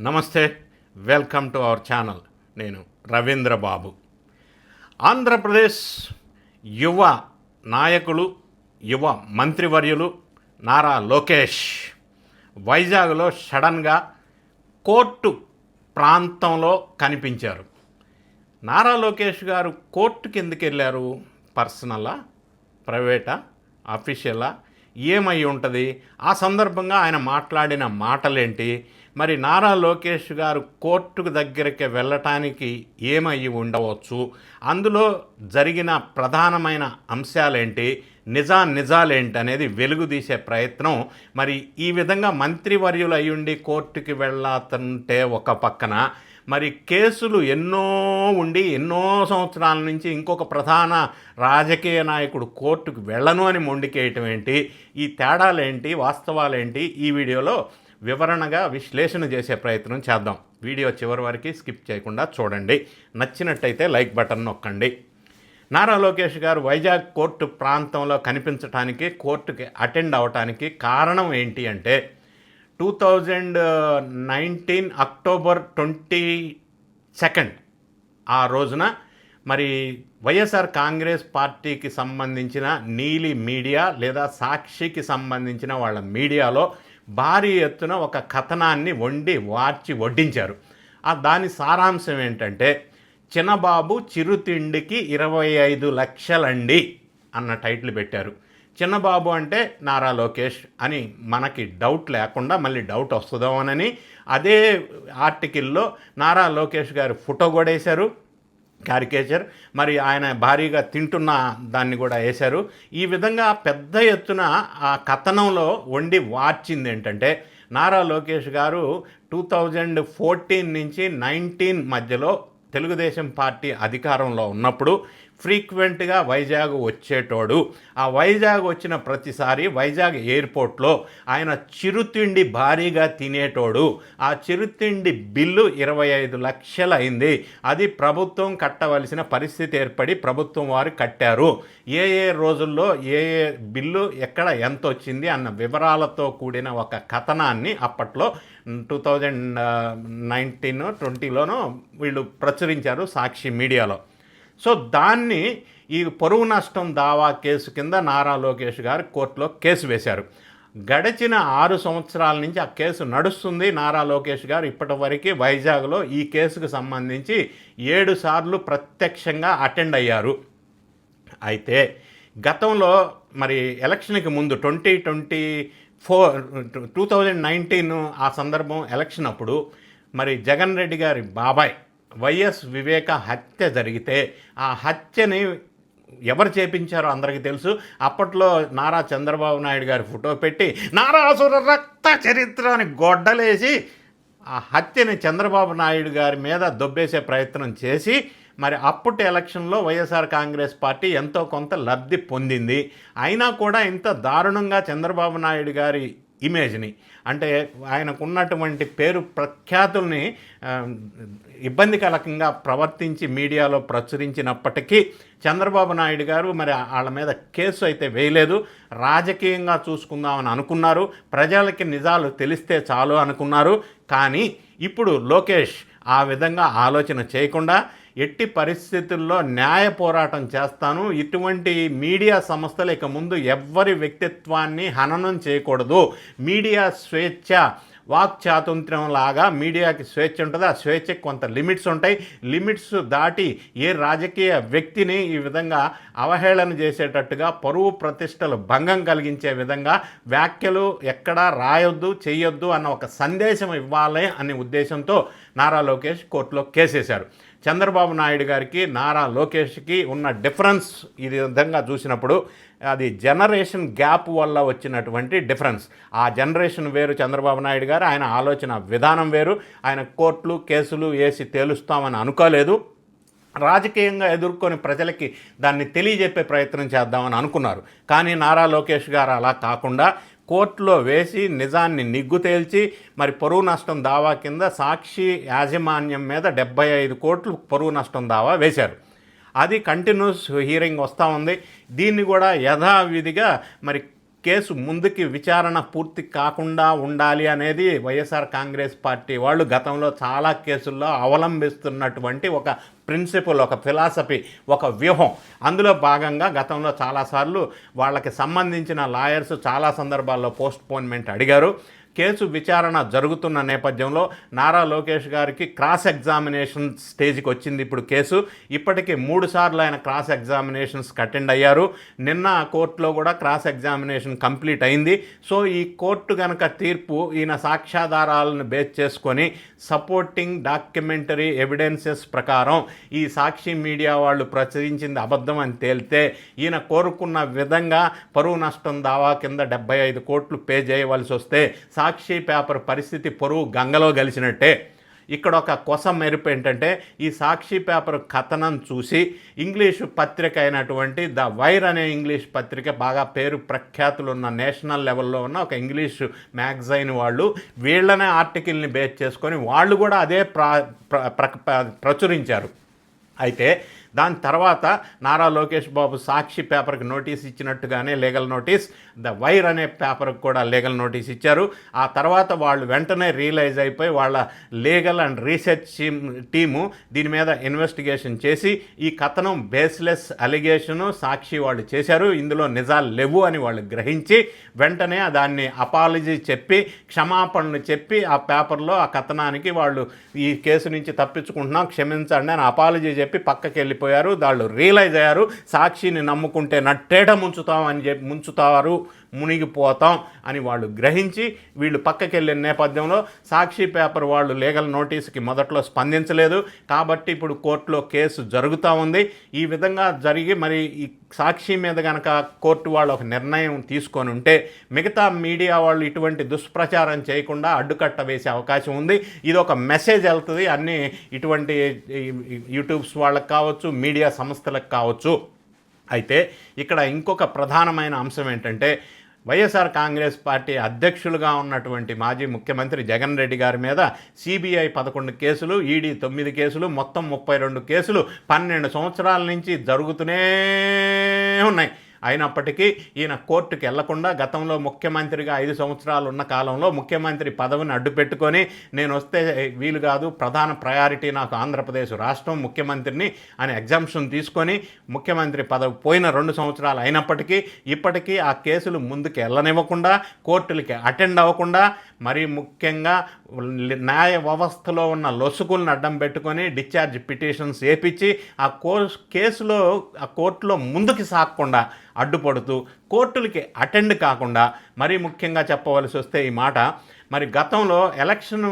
నమస్తే welcome to our channel. నేను రవీంద్ర బాబు. ఆంధ్రప్రదేశ్ యువ నాయకులు యువ మంత్రివర్యులు నారా లోకేష్ వైజాగ్లో సడన్గా కోర్టు ప్రాంతంలో కనిపించారు. నారా లోకేష్ గారు కోర్టు కిందకి వెళ్ళారు పర్సనలా ప్రైవేటా అఫీషియలా ఏమై ఉంటుంది? ఆ సందర్భంగా ఆయన మాట్లాడిన మాటలేంటి? మరి నారా లోకేష్ గారు కోర్టుకు దగ్గరికి వెళ్ళటానికి ఏమయ్యి ఉండవచ్చు? అందులో జరిగిన ప్రధానమైన అంశాలేంటి? నిజా నిజాలేంటి అనేది వెలుగుదీసే ప్రయత్నం. మరి ఈ విధంగా మంత్రివర్యులు అయ్యుండి కోర్టుకి వెళ్ళాతంటే ఒక పక్కన మరి కేసులు ఎన్నో ఉండి ఎన్నో సంవత్సరాల నుంచి ఇంకొక ప్రధాన రాజకీయ నాయకుడు కోర్టుకు వెళ్ళను అని మొండికేయటం ఏంటి? ఈ తేడాలేంటి? వాస్తవాలేంటి? ఈ వీడియోలో వివరణగా విశ్లేషణ చేసే ప్రయత్నం చేద్దాం. వీడియో చివరి వరకు స్కిప్ చేయకుండా చూడండి. నచ్చినట్టయితే లైక్ బటన్ నొక్కండి. నారా లోకేష్ గారు వైజాగ్ కోర్టు ప్రాంతంలో కనిపించడానికి కోర్టుకి అటెండ్ అవటానికి కారణం ఏంటి అంటే two thousand nineteen October twenty second ఆ రోజున మరి వైఎస్ఆర్ కాంగ్రెస్ పార్టీకి సంబంధించిన నీలి మీడియా లేదా సాక్షికి సంబంధించిన వాళ్ళ మీడియాలో భారీ ఎత్తున ఒక కథనాన్ని వండి వార్చి వడ్డించారు. ఆ దాని సారాంశం ఏంటంటే చిన్నబాబు చిరుతిండికి ఇరవై ఐదు లక్షలండి అన్న టైటిల్ పెట్టారు. చిన్నబాబు అంటే నారా లోకేష్ అని మనకి డౌట్ లేకుండా మళ్ళీ డౌట్ వస్తుందోనని అదే ఆర్టికల్లో నారా లోకేష్ గారు ఫోటో కూడా వేశారు. క్యారికేచర్ మరి ఆయన భారీగా తింటున్న దాన్ని కూడా వేశారు ఈ విధంగా పెద్ద ఎత్తున ఆ కథనంలో వండి వార్చింది ఏంటంటే Nara Lokesh garu two thousand fourteen నుంచి నైన్టీన్ మధ్యలో తెలుగుదేశం పార్టీ అధికారంలో ఉన్నప్పుడు ఫ్రీక్వెంట్గా వైజాగ్ వచ్చేటోడు. ఆ వైజాగ్ వచ్చిన ప్రతిసారి వైజాగ్ ఎయిర్పోర్ట్లో ఆయన చిరుతిండి భారీగా తినేటోడు. ఆ చిరుతిండి బిల్లు ఇరవై ఐదు లక్షలు అయింది అది ప్రభుత్వం కట్టవలసిన పరిస్థితి ఏర్పడి ప్రభుత్వం వారు కట్టారు. ఏ ఏ రోజుల్లో ఏ ఏ బిల్లు ఎక్కడ ఎంత వచ్చింది అన్న వివరాలతో కూడిన ఒక కథనాన్ని అప్పట్లో టూ థౌజండ్ నైన్టీన్ ట్వంటీలోనూ వీళ్ళు ప్రచురించారు సాక్షి మీడియాలో. సో దాన్ని ఈ పరువు నష్టం దావా కేసు కింద నారా లోకేష్ గారు కోర్టులో కేసు వేశారు. గడిచిన ఆరు సంవత్సరాల నుంచి ఆ కేసు నడుస్తుంది. నారా లోకేష్ గారు ఇప్పటి వరకు వైజాగ్లో ఈ కేసుకు సంబంధించి ఏడు సార్లు ప్రత్యక్షంగా అటెండ్ అయ్యారు. అయితే గతంలో మరి ఎలక్షన్కి ముందు twenty twenty four two thousand nineteen ఆ సందర్భం ఎలక్షన్ అప్పుడు మరి జగన్ రెడ్డి గారి బాబాయ్ వైఎస్ వివేక హత్య జరిగితే ఆ హత్యని ఎవరు చేపించారో అందరికీ తెలుసు. అప్పట్లో నారా చంద్రబాబు నాయుడు గారి ఫోటో పెట్టి నారాసుర రక్త చరిత్ర అని గొడ్డలేసి ఆ హత్యని చంద్రబాబు నాయుడు గారి మీద దొబ్బేసే ప్రయత్నం చేసి మరి అప్పటి ఎలక్షన్లో వైఎస్ఆర్ కాంగ్రెస్ పార్టీ ఎంతో కొంత లబ్ధి పొందింది. అయినా కూడా ఇంత దారుణంగా చంద్రబాబు నాయుడు గారి ఇమేజ్ని అంటే ఆయనకున్నటువంటి పేరు ప్రఖ్యాతుల్ని ఇబ్బందికరకంగా ప్రవర్తించి మీడియాలో ప్రచురించినప్పటికీ చంద్రబాబు నాయుడు గారు మరి వాళ్ళ మీద కేసు అయితే వేయలేదు. రాజకీయంగా చూసుకుందామని అనుకున్నారు. ప్రజలకి నిజాలు తెలిస్తే చాలు అనుకున్నారు. కానీ ఇప్పుడు లోకేష్ ఆ విధంగా ఆలోచన చేయకుండా ఎట్టి పరిస్థితుల్లో న్యాయ పోరాటం చేస్తాను. ఇటువంటి మీడియా సంస్థలు ఇక ముందు ఎవ్వరి వ్యక్తిత్వాన్ని హననం చేయకూడదు. మీడియా స్వేచ్ఛ వాక్ చాతుంత్ర్యం లాగా మీడియాకి స్వేచ్ఛ ఉంటుంది. ఆ స్వేచ్ఛకి కొంత లిమిట్స్ ఉంటాయి. లిమిట్స్ దాటి ఏ రాజకీయ వ్యక్తిని ఈ విధంగా అవహేళన చేసేటట్టుగా పరువు ప్రతిష్టలు భంగం కలిగించే విధంగా వ్యాఖ్యలు ఎక్కడా రాయొద్దు చేయొద్దు అన్న ఒక సందేశం ఇవ్వాలి అనే ఉద్దేశంతో నారా లోకేష్ కోర్టులో కేసేశారు. చంద్రబాబు నాయుడు గారికి నారా లోకేష్కి ఉన్న డిఫరెన్స్ ఈ విధంగా చూసినప్పుడు అది జనరేషన్ గ్యాప్ వల్ల వచ్చినటువంటి డిఫరెన్స్. ఆ జనరేషన్ వేరు చంద్రబాబు నాయుడు గారు ఆయన ఆలోచన విధానం వేరు. ఆయన కోర్టులు కేసులు వేసి తేలుస్తామని అనుకోలేదు. రాజకీయంగా ఎదుర్కొని ప్రజలకి దాన్ని తెలియజెప్పే ప్రయత్నం చేద్దామని అనుకున్నారు. కానీ నారా లోకేష్ గారు అలా కాకుండా కోర్టులో వేసి నిజాన్ని నిగ్గు తేల్చి మరి పరువు నష్టం దావా కింద సాక్షి యాజమాన్యం మీద డెబ్బై ఐదు కోట్లు పరువు నష్టం దావా వేశారు. అది కంటిన్యూస్ హీరింగ్ వస్తూ ఉంది. దీన్ని కూడా యథావిధిగా మరి కేసు ముందుకి విచారణ పూర్తి కాకుండా ఉండాలి అనేది వైఎస్ఆర్ కాంగ్రెస్ పార్టీ వాళ్ళు గతంలో చాలా కేసుల్లో అవలంబిస్తున్నటువంటి ఒక ప్రిన్సిపల్ ఒక ఫిలాసఫీ ఒక వ్యూహం. అందులో భాగంగా గతంలో చాలాసార్లు వాళ్ళకి సంబంధించిన లాయర్స్ చాలా సందర్భాల్లో పోస్ట్ పోన్మెంట్ అడిగారు. కేసు విచారణ జరుగుతున్న నేపథ్యంలో నారా లోకేష్ గారికి క్రాస్ ఎగ్జామినేషన్ స్టేజ్కి వచ్చింది ఇప్పుడు కేసు. ఇప్పటికీ మూడు సార్లు ఆయన క్రాస్ ఎగ్జామినేషన్స్కి అటెండ్ అయ్యారు. నిన్న కోర్టులో కూడా క్రాస్ ఎగ్జామినేషన్ కంప్లీట్ అయింది. సో ఈ కోర్టు కనుక తీర్పు ఈయన సాక్ష్యాధారాలను బేస్ చేసుకొని సపోర్టింగ్ డాక్యుమెంటరీ ఎవిడెన్సెస్ ప్రకారం ఈ సాక్షి మీడియా వాళ్ళు ప్రచురించింది అబద్ధం అని తేలితే ఈయన కోరుకున్న విధంగా పరువు నష్టం దావా కింద డెబ్బై ఐదు కోట్లు పే చేయవలసి వస్తే సాక్షి పేపర్ పరిస్థితి పొరుగు గంగలో గలిచినట్టే. ఇక్కడ ఒక కొస మెరుపు ఏంటంటే ఈ సాక్షి పేపర్ కథనం చూసి ఇంగ్లీషు పత్రిక అయినటువంటి ద వైర్ అనే ఇంగ్లీష్ పత్రిక బాగా పేరు ప్రఖ్యాతులు ఉన్న నేషనల్ లెవెల్లో ఉన్న ఒక ఇంగ్లీష్ మ్యాగజైన్ వాళ్ళు వీళ్ళనే ఆర్టికల్ని బేస్ చేసుకొని వాళ్ళు కూడా అదే ప్రా ప్ర- ప్ర- ప్రచురించారు. అయితే దాని తర్వాత నారా లోకేష్ బాబు సాక్షి పేపర్కి నోటీస్ ఇచ్చినట్టుగానే లీగల్ నోటీస్ ద వైర్ అనే పేపర్కి కూడా లీగల్ నోటీస్ ఇచ్చారు. ఆ తర్వాత వాళ్ళు వెంటనే రియలైజ్ అయిపోయి వాళ్ళ లీగల్ అండ్ రీసెర్చ్ టీము దీని మీద ఇన్వెస్టిగేషన్ చేసి ఈ కథనం బేస్లెస్ అలిగేషను సాక్షి వాళ్ళు చేశారు. ఇందులో నిజాలు లేవు అని వాళ్ళు గ్రహించి వెంటనే దాన్ని అపాలజీ చెప్పి క్షమాపణలు చెప్పి ఆ పేపర్లో ఆ కథనానికి వాళ్ళు ఈ కేసు నుంచి తప్పించుకుంటున్నాం క్షమించండి అని అపాలజీ చెప్పి పక్కకి వెళ్ళిపోయారు వాళ్ళు రియలైజ్ అయ్యారు. సాక్షిని నమ్ముకుంటే నట్టేట ముంచుతాం అని చెప్పి ముంచుతారు మునిగిపోతాం అని వాళ్ళు గ్రహించి వీళ్ళు పక్కకి వెళ్ళిన నేపథ్యంలో సాక్షి పేపర్ వాళ్ళు లీగల్ నోటీస్కి మొదట్లో స్పందించలేదు. కాబట్టి ఇప్పుడు కోర్టులో కేసు జరుగుతూ ఉంది. ఈ విధంగా జరిగి మరి సాక్షి మీద కనుక కోర్టు వాళ్ళు ఒక నిర్ణయం తీసుకొని ఉంటే మిగతా మీడియా వాళ్ళు ఇటువంటి దుష్ప్రచారం చేయకుండా అడ్డుకట్ట వేసే అవకాశం ఉంది. ఇది ఒక మెసేజ్ వెళ్తుంది. అన్ని ఇటువంటి యూట్యూబ్స్ వాళ్ళకి కావచ్చు మీడియా సంస్థలకు కావచ్చు. అయితే ఇక్కడ ఇంకొక ప్రధానమైన అంశం ఏంటంటే వైఎస్ఆర్ కాంగ్రెస్ పార్టీ అధ్యక్షులుగా ఉన్నటువంటి మాజీ ముఖ్యమంత్రి జగన్ రెడ్డి గారి మీద సిబిఐ పదకొండు కేసులు ఈడీ తొమ్మిది కేసులు మొత్తం ముప్పై రెండు కేసులు పన్నెండు సంవత్సరాల నుంచి జరుగుతూనే ఉన్నాయి. అయినప్పటికీ ఈయన కోర్టుకి వెళ్ళకుండా గతంలో ముఖ్యమంత్రిగా ఐదు సంవత్సరాలు ఉన్న కాలంలో ముఖ్యమంత్రి పదవిని అడ్డుపెట్టుకొని నేను వస్తే వీలు కాదు ప్రధాన ప్రయారిటీ నాకు ఆంధ్రప్రదేశ్ రాష్ట్రం ముఖ్యమంత్రిని అని ఎగ్జామ్షన్ తీసుకొని ముఖ్యమంత్రి పదవి పోయిన రెండు సంవత్సరాలు అయినప్పటికీ ఇప్పటికీ ఆ కేసులు ముందుకు వెళ్ళనివ్వకుండా కోర్టులకి అటెండ్ అవ్వకుండా మరీ ముఖ్యంగా న్యాయ వ్యవస్థలో ఉన్న లొసుగులను అడ్డం పెట్టుకొని డిశ్చార్జ్ పిటిషన్స్ వేపించి ఆ కో కేసులో ఆ కోర్టులో ముందుకు సాగకుండా అడ్డుపడుతూ కోర్టులకి అటెండ్ కాకుండా మరీ ముఖ్యంగా చెప్పవలసి వస్తే ఈ మాట మరి గతంలో ఎలక్షన్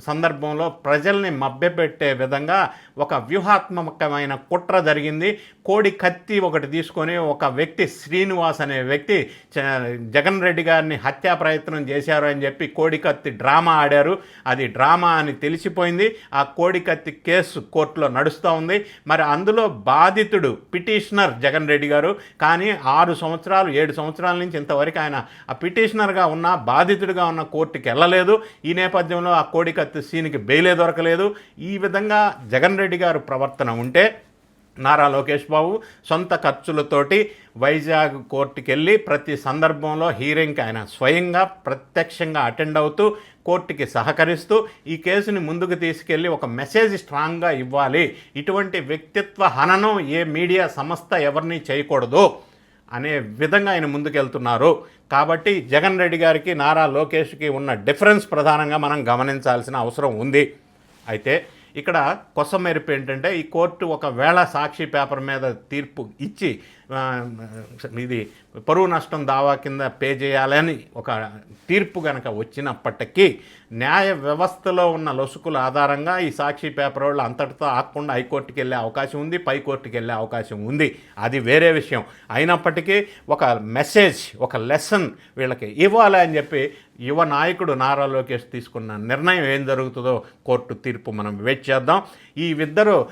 సందర్భంలో ప్రజల్ని మభ్యపెట్టే విధంగా ఒక వ్యూహాత్మకమైన కుట్ర జరిగింది. కోడి కత్తి ఒకటి తీసుకొని ఒక వ్యక్తి శ్రీనివాస్ అనే వ్యక్తి చ- జగన్ రెడ్డి గారిని హత్యా ప్రయత్నం చేశారు అని చెప్పి కోడి కత్తి డ్రామా ఆడారు. అది డ్రామా అని తెలిసిపోయింది. ఆ కోడి కత్తి కేసు కోర్టులో నడుస్తూ ఉంది. మరి అందులో బాధితుడు పిటిషనర్ జగన్ రెడ్డి గారు. కానీ ఆరు సంవత్సరాలు ఏడు సంవత్సరాల నుంచి ఇంతవరకు ఆయన ఆ పిటిషనర్గా ఉన్న బాధితుడిగా ఉన్న కోర్టుకి వెళ్ళలేదు. ఈ నేపథ్యంలో ఆ కోడి కత్తి సీన్కి బెయిలే దొరకలేదు. ఈ విధంగా జగన్ రెడ్డి గారు ప్రవర్తన ఉంటే నారా లోకేష్ బాబు సొంత ఖర్చులతోటి వైజాగ్ కోర్టుకి వెళ్ళి ప్రతి సందర్భంలో హీరింగ్కి ఆయన స్వయంగా ప్రత్యక్షంగా అటెండ్ అవుతూ కోర్టుకి సహకరిస్తూ ఈ కేసుని ముందుకు తీసుకెళ్ళి ఒక మెసేజ్ స్ట్రాంగ్గా ఇవ్వాలి. ఇటువంటి వ్యక్తిత్వ హననం ఏ మీడియా సంస్థ ఎవరిని చేయకూడదు? అనే విధంగా ఆయన ముందుకెళ్తున్నారు. కాబట్టి జగన్ రెడ్డి గారికి నారా లోకేష్కి ఉన్న డిఫరెన్స్ ప్రధానంగా మనం గమనించాల్సిన అవసరం ఉంది. అయితే ఇక్కడ కొసమెరుపు ఏంటంటే ఈ కోర్టు ఒకవేళ సాక్షి పేపర్ మీద తీర్పు ఇచ్చి ఇది పరువు నష్టం దావా కింద పే చేయాలని ఒక తీర్పు కనుక వచ్చినప్పటికీ న్యాయ వ్యవస్థలో ఉన్న లొసుకుల ఆధారంగా ఈ సాక్షి పేపర్ వాళ్ళు అంతటితో ఆకుండా హైకోర్టుకి వెళ్ళే అవకాశం ఉంది పై కోర్టుకి వెళ్ళే అవకాశం ఉంది. అది వేరే విషయం. అయినప్పటికీ ఒక మెసేజ్ ఒక లెసన్ వీళ్ళకి ఇవ్వాలి అని చెప్పి యువ నాయకుడు నారా లోకేష్ తీసుకున్న నిర్ణయం ఏం జరుగుతుందో కోర్టు తీర్పు మనం వెయిట్ చేద్దాం. ఈ ఇద్దరు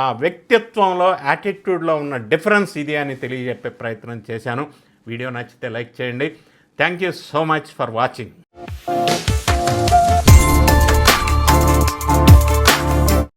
ఆ వ్యక్తిత్వంలో యాటిట్యూడ్లో ఉన్న డిఫరెన్స్ ఇది అని తెలియజెప్పే ప్రయత్నం చేశాను. వీడియో నచ్చితే లైక్ చేయండి. Thank you so much for watching.